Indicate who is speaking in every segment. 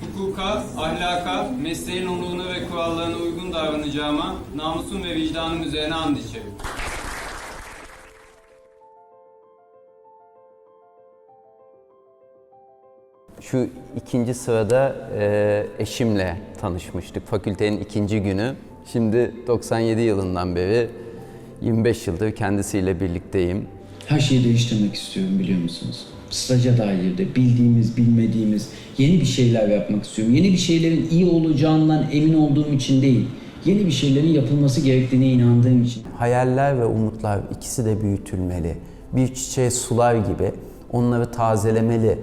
Speaker 1: Hukuka, ahlaka, mesleğin onuruna ve kurallarına uygun davranacağıma namusum ve vicdanım üzerine and içerim.
Speaker 2: Şu ikinci sırada e, eşimle tanışmıştık fakültenin ikinci günü. Şimdi 97 yılından beri 25 yıldır kendisiyle birlikteyim.
Speaker 3: Her şeyi değiştirmek istiyorum biliyor musunuz? Staja dair de bildiğimiz, bilmediğimiz yeni bir şeyler yapmak istiyorum. Yeni bir şeylerin iyi olacağından emin olduğum için değil, yeni bir şeylerin yapılması gerektiğine inandığım için.
Speaker 2: Hayaller ve umutlar ikisi de büyütülmeli. Bir çiçeğe sular gibi onları tazelemeli.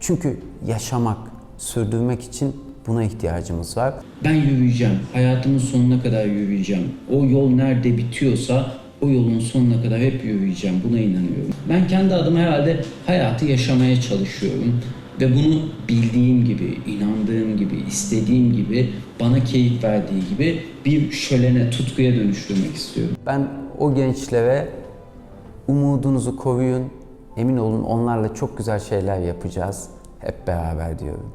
Speaker 2: Çünkü yaşamak, sürdürmek için buna ihtiyacımız var.
Speaker 3: Ben yürüyeceğim, hayatımın sonuna kadar yürüyeceğim. O yol nerede bitiyorsa o yolun sonuna kadar hep yürüyeceğim. Buna inanıyorum. Ben kendi adıma herhalde hayatı yaşamaya çalışıyorum. Ve bunu bildiğim gibi, inandığım gibi, istediğim gibi, bana keyif verdiği gibi bir şölene, tutkuya dönüştürmek istiyorum.
Speaker 2: Ben o gençlere umudunuzu koruyun, emin olun onlarla çok güzel şeyler yapacağız hep beraber diyorum.